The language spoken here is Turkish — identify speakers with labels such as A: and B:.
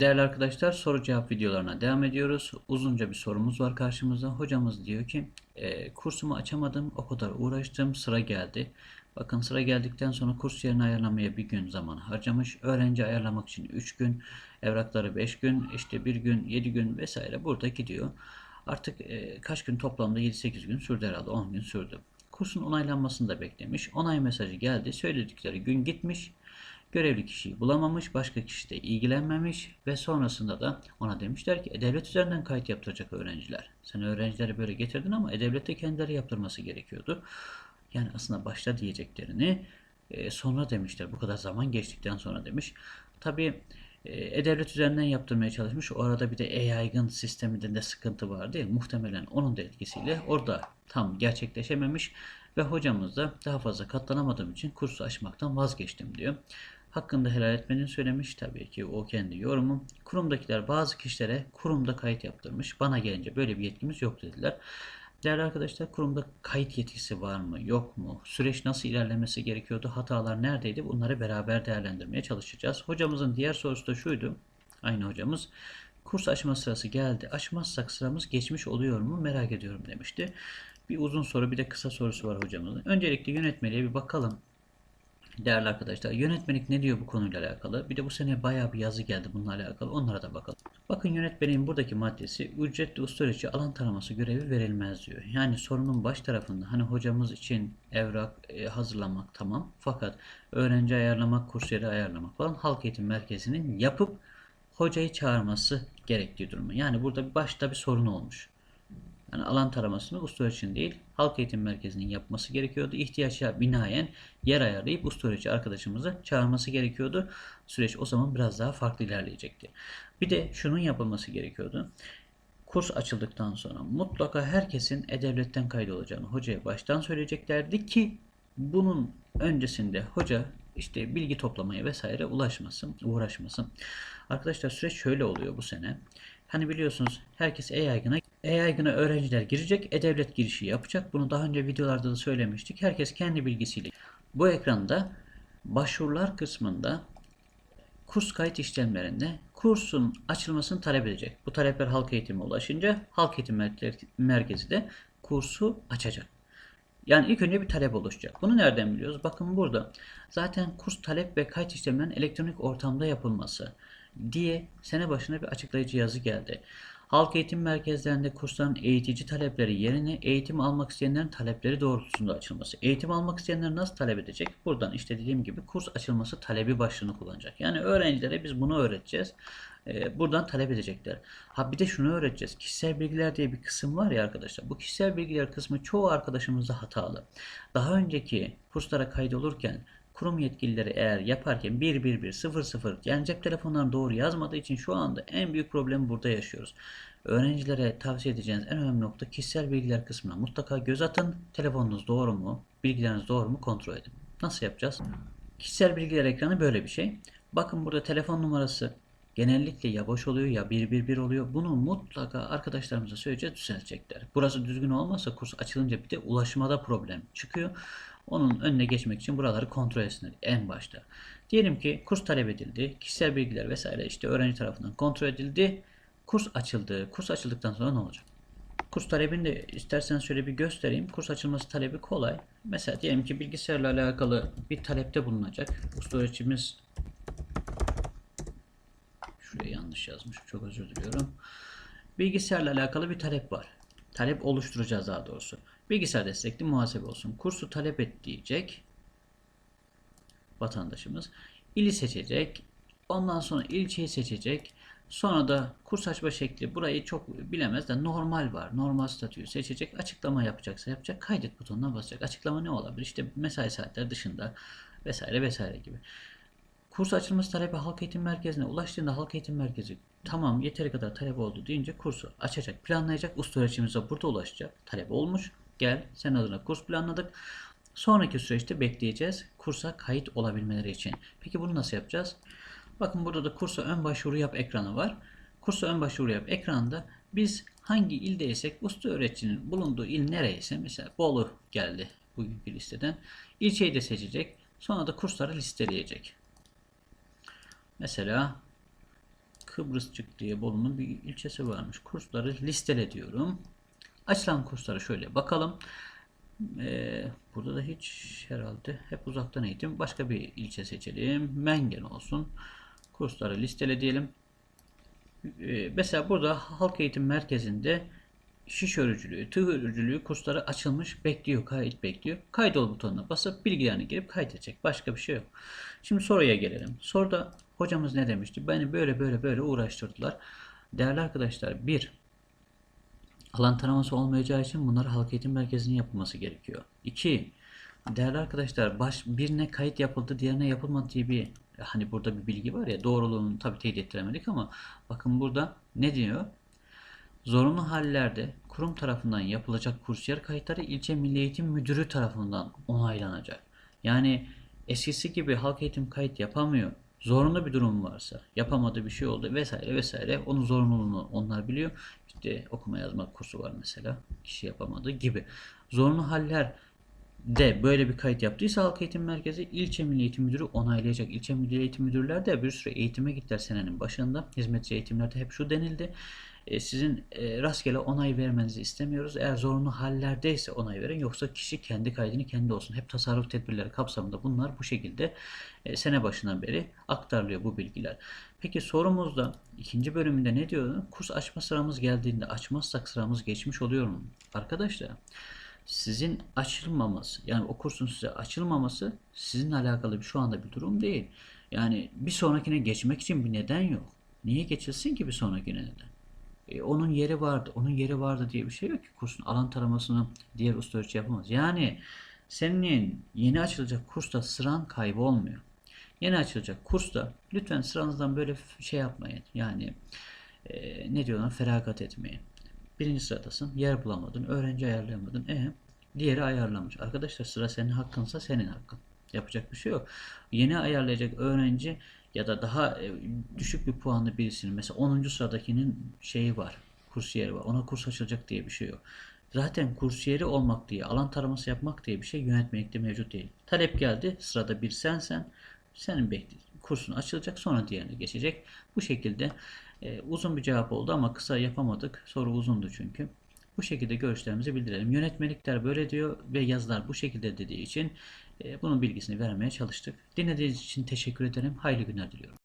A: Değerli arkadaşlar soru cevap videolarına devam ediyoruz. Uzunca bir sorumuz var karşımızda. Hocamız diyor ki e, kursumu açamadım o kadar uğraştım sıra geldi. Bakın sıra geldikten sonra kurs yerini ayarlamaya bir gün zaman harcamış. Öğrenci ayarlamak için 3 gün, evrakları 5 gün, işte 1 gün, 7 gün vesaire burada gidiyor. Artık e, kaç gün toplamda 7-8 gün sürdü herhalde 10 gün sürdü. Kursun onaylanmasını da beklemiş. Onay mesajı geldi. Söyledikleri gün gitmiş. Görevli kişiyi bulamamış, başka kişi de ilgilenmemiş ve sonrasında da ona demişler ki E-Devlet üzerinden kayıt yaptıracak öğrenciler. Sen öğrencileri böyle getirdin ama E-Devlet'te kendileri yaptırması gerekiyordu. Yani aslında başta diyeceklerini e, sonra demişler. Bu kadar zaman geçtikten sonra demiş. Tabii e, E-Devlet üzerinden yaptırmaya çalışmış. O arada bir de e-yaygın sisteminde de sıkıntı var değil. Muhtemelen onun da etkisiyle orada tam gerçekleşememiş ve hocamız da daha fazla katlanamadığım için kursu açmaktan vazgeçtim diyor. Hakkında helal etmediğini söylemiş. Tabii ki o kendi yorumu. Kurumdakiler bazı kişilere kurumda kayıt yaptırmış. Bana gelince böyle bir yetkimiz yok dediler. Değerli arkadaşlar kurumda kayıt yetkisi var mı yok mu? Süreç nasıl ilerlemesi gerekiyordu? Hatalar neredeydi? Bunları beraber değerlendirmeye çalışacağız. Hocamızın diğer sorusu da şuydu. Aynı hocamız. Kurs açma sırası geldi. Açmazsak sıramız geçmiş oluyor mu? Merak ediyorum demişti. Bir uzun soru bir de kısa sorusu var hocamızın. Öncelikle yönetmeliğe bir bakalım. Değerli arkadaşlar yönetmelik ne diyor bu konuyla alakalı? Bir de bu sene bayağı bir yazı geldi bununla alakalı. Onlara da bakalım. Bakın yönetmeliğin buradaki maddesi ücretli usta alan taraması görevi verilmez diyor. Yani sorunun baş tarafında hani hocamız için evrak e, hazırlamak tamam. Fakat öğrenci ayarlamak, kursiyeri ayarlamak falan halk eğitim merkezinin yapıp hocayı çağırması gerektiği durumu. Yani burada başta bir sorun olmuş. Yani alan taramasını usta için değil, halk eğitim merkezinin yapması gerekiyordu. İhtiyaça binaen yer ayarlayıp usta öğretici arkadaşımızı çağırması gerekiyordu. Süreç o zaman biraz daha farklı ilerleyecekti. Bir de şunun yapılması gerekiyordu. Kurs açıldıktan sonra mutlaka herkesin E-Devlet'ten kaydolacağını hocaya baştan söyleyeceklerdi ki bunun öncesinde hoca işte bilgi toplamaya vesaire ulaşmasın, uğraşmasın. Arkadaşlar süreç şöyle oluyor bu sene. Hani biliyorsunuz herkes e-yaygına e-yaygına öğrenciler girecek, e-devlet girişi yapacak. Bunu daha önce videolarda da söylemiştik. Herkes kendi bilgisiyle. Bu ekranda başvurular kısmında kurs kayıt işlemlerinde kursun açılmasını talep edecek. Bu talepler halk eğitime ulaşınca halk eğitim merkezi de kursu açacak. Yani ilk önce bir talep oluşacak. Bunu nereden biliyoruz? Bakın burada zaten kurs talep ve kayıt işlemlerinin elektronik ortamda yapılması diye sene başına bir açıklayıcı yazı geldi. Halk eğitim merkezlerinde kursların eğitici talepleri yerine eğitim almak isteyenlerin talepleri doğrultusunda açılması. Eğitim almak isteyenler nasıl talep edecek? Buradan işte dediğim gibi kurs açılması talebi başlığını kullanacak. Yani öğrencilere biz bunu öğreteceğiz. Ee, buradan talep edecekler. Ha bir de şunu öğreteceğiz. Kişisel bilgiler diye bir kısım var ya arkadaşlar. Bu kişisel bilgiler kısmı çoğu arkadaşımızda hatalı. Daha önceki kurslara kaydolurken kurum yetkilileri eğer yaparken 111 00 yani cep telefonlarına doğru yazmadığı için şu anda en büyük problemi burada yaşıyoruz. Öğrencilere tavsiye edeceğiniz en önemli nokta kişisel bilgiler kısmına mutlaka göz atın. Telefonunuz doğru mu? Bilgileriniz doğru mu? Kontrol edin. Nasıl yapacağız? Kişisel bilgiler ekranı böyle bir şey. Bakın burada telefon numarası genellikle ya boş oluyor ya 111 oluyor. Bunu mutlaka arkadaşlarımıza söyleyeceğiz düzeltecekler. Burası düzgün olmazsa kurs açılınca bir de ulaşmada problem çıkıyor. Onun önüne geçmek için buraları kontrol etsinler en başta. Diyelim ki kurs talep edildi. Kişisel bilgiler vesaire işte öğrenci tarafından kontrol edildi. Kurs açıldı. Kurs açıldıktan sonra ne olacak? Kurs talebini de isterseniz şöyle bir göstereyim. Kurs açılması talebi kolay. Mesela diyelim ki bilgisayarla alakalı bir talepte bulunacak. Usta öğreticimiz şuraya yanlış yazmış. Çok özür diliyorum. Bilgisayarla alakalı bir talep var. Talep oluşturacağız daha doğrusu. Bilgisayar destekli muhasebe olsun. Kursu talep et diyecek vatandaşımız. İli seçecek. Ondan sonra ilçeyi seçecek. Sonra da kurs açma şekli burayı çok bilemez de normal var. Normal statüyü seçecek. Açıklama yapacaksa yapacak. Kaydet butonuna basacak. Açıklama ne olabilir? İşte mesai saatleri dışında vesaire vesaire gibi. Kurs açılması talebi halk eğitim merkezine ulaştığında halk eğitim merkezi tamam yeteri kadar talep oldu deyince kursu açacak, planlayacak. Usta öğreticimize burada ulaşacak. Talep olmuş. Gel sen adına kurs planladık. Sonraki süreçte bekleyeceğiz kursa kayıt olabilmeleri için. Peki bunu nasıl yapacağız? Bakın burada da kursa ön başvuru yap ekranı var. Kursa ön başvuru yap ekranında biz hangi ildeysek usta öğreticinin bulunduğu il nereyse mesela Bolu geldi bugünkü listeden. İlçeyi de seçecek. Sonra da kursları listeleyecek. Mesela Kıbrısçık diye Bolu'nun bir ilçesi varmış. Kursları listele diyorum. Açılan kurslara şöyle bakalım. Ee, burada da hiç herhalde hep uzaktan eğitim. Başka bir ilçe seçelim. Mengen olsun. Kursları listele diyelim. Ee, mesela burada halk eğitim merkezinde şiş örücülüğü, tığ örücülüğü kursları açılmış bekliyor, kayıt bekliyor. Kaydol butonuna basıp bilgilerini girip kaydedecek. Başka bir şey yok. Şimdi soruya gelelim. Soruda hocamız ne demişti? Beni böyle böyle böyle uğraştırdılar. Değerli arkadaşlar bir alan taraması olmayacağı için bunları halk eğitim merkezinin yapılması gerekiyor. 2. Değerli arkadaşlar baş birine kayıt yapıldı diğerine yapılmadı diye bir hani burada bir bilgi var ya doğruluğunu tabi teyit ettiremedik ama bakın burada ne diyor? Zorunlu hallerde kurum tarafından yapılacak kursiyer kayıtları ilçe milli eğitim müdürü tarafından onaylanacak. Yani eskisi gibi halk eğitim kayıt yapamıyor. Zorunlu bir durum varsa, yapamadığı bir şey oldu vesaire vesaire onun zorunluluğunu onlar biliyor. İşte okuma yazma kursu var mesela. Kişi yapamadığı gibi. Zorunlu haller de böyle bir kayıt yaptıysa Halk Eğitim Merkezi ilçe Milli Eğitim Müdürü onaylayacak. İlçe Milli Eğitim Müdürler de bir süre eğitime gittiler senenin başında. Hizmetçi eğitimlerde hep şu denildi. E, sizin e, rastgele onay vermenizi istemiyoruz. Eğer zorunlu hallerdeyse onay verin. Yoksa kişi kendi kaydını kendi olsun. Hep tasarruf tedbirleri kapsamında bunlar bu şekilde e, sene başından beri aktarılıyor bu bilgiler. Peki sorumuzda ikinci bölümünde ne diyor? Kurs açma sıramız geldiğinde açmazsak sıramız geçmiş oluyor mu? Arkadaşlar sizin açılmaması yani o kursun size açılmaması sizinle alakalı bir şu anda bir durum değil. Yani bir sonrakine geçmek için bir neden yok. Niye geçilsin ki bir sonrakine neden? E, onun yeri vardı, onun yeri vardı diye bir şey yok ki kursun alan taramasını diğer usta ölçü yapamaz. Yani senin yeni açılacak kursta sıran kaybı olmuyor. Yeni açılacak kursta lütfen sıranızdan böyle şey yapmayın. Yani e, ne diyorlar feragat etmeyin. Birinci sıradasın. Yer bulamadın. Öğrenci ayarlayamadın. E diğeri ayarlamış. Arkadaşlar sıra senin hakkınsa senin hakkın. Yapacak bir şey yok. Yeni ayarlayacak öğrenci ya da daha e, düşük bir puanlı birisinin mesela 10. sıradakinin şeyi var. Kursiyeri var. Ona kurs açılacak diye bir şey yok. Zaten kursiyeri olmak diye, alan taraması yapmak diye bir şey yönetmelikte mevcut değil. Talep geldi. Sırada bir sensen. Senin beklediğin kursun açılacak sonra diğerine geçecek. Bu şekilde e, uzun bir cevap oldu ama kısa yapamadık. Soru uzundu çünkü. Bu şekilde görüşlerimizi bildirelim. Yönetmelikler böyle diyor ve yazılar bu şekilde dediği için e, bunun bilgisini vermeye çalıştık. Dinlediğiniz için teşekkür ederim. Hayırlı günler diliyorum.